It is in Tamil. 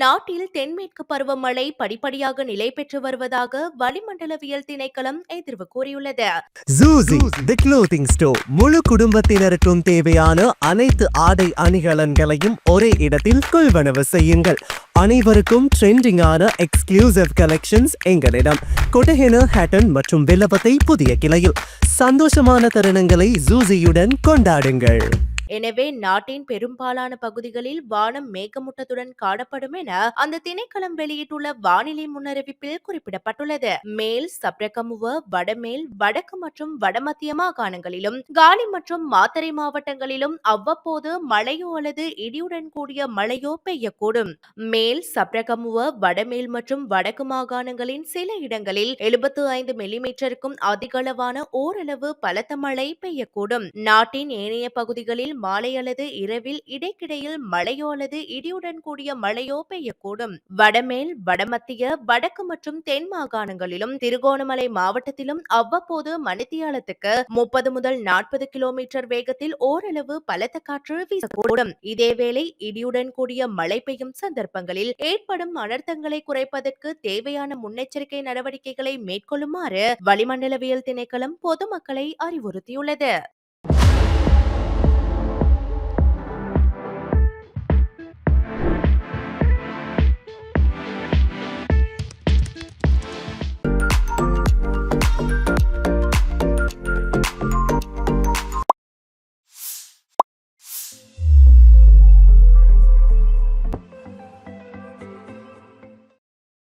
நாட்டில் தென்மேற்கு பருவமழை படிப்படியாக நிலை பெற்று வருவதாக வளிமண்டலவியல் திணைக்களம் எதிர்வு கூறியுள்ளது. ஜூசி தி க்ளோத்திங் ஸ்டோர் முழு குடும்பத்தினருக்கும் தேவையான அனைத்து ஆடை அணிகலன்களையும் ஒரே இடத்தில் கொள்வனவு செய்யுங்கள். அனைவருக்கும் ட்ரெண்டிங்கான எக்ஸ்க்ளூசிவ் கலெக்ஷன்ஸ் எங்களிடம். கொட்டஹென ஹேட்டன் மற்றும் வில்லபத்தை புதிய கிளையில். சந்தோஷமான தருணங்களை ஜூசியுடன் கொண்டாடுங்கள். எனவே நாட்டின் பெரும்பாலான பகுதிகளில் வானம் மேகமூட்டத்துடன் காணப்படும் என அந்த திணைக்களம் வெளியிட்டுள்ள வானிலை முன்னறிவிப்பில் குறிப்பிடப்பட்டுள்ளது. மேல் சப்ரகமுவ வடமேல் வடக்கு மற்றும் வடமத்திய மாகாணங்களிலும் காலி மற்றும் மாத்தறை மாவட்டங்களிலும் அவ்வப்போது மழையோ அல்லது இடியுடன் கூடிய மழையோ பெய்யக்கூடும். மேல் சப்ரகமுவ வடமேல் மற்றும் வடக்கு மாகாணங்களின் சில இடங்களில் எழுபத்து ஐந்து மில்லிமீட்டருக்கும் அதிகளவான ஓரளவு பலத்த மழை பெய்யக்கூடும். நாட்டின் ஏனைய பகுதிகளில் மாலை அல்லது இரவில் இடைக்கிடையில் மழையோ அல்லது இடியுடன் கூடிய மழையோ பெய்யக்கூடும். வடமேல் வடமத்திய வடக்கு மற்றும் தென் மாகாணங்களிலும் திருகோணமலை மாவட்டத்திலும் அவ்வப்போது மணித்தியாலத்துக்கு முப்பது முதல் நாற்பது கிலோமீட்டர் வேகத்தில் ஓரளவு பலத்த காற்று வீசக்கூடும். இதேவேளை இடியுடன் கூடிய மழை பெய்யும் சந்தர்ப்பங்களில் ஏற்படும் அனர்த்தங்களை குறைப்பதற்கு தேவையான முன்னெச்சரிக்கை நடவடிக்கைகளை மேற்கொள்ளுமாறு வளிமண்டலவியல் திணைக்களம் பொதுமக்களை அறிவுறுத்தியுள்ளது.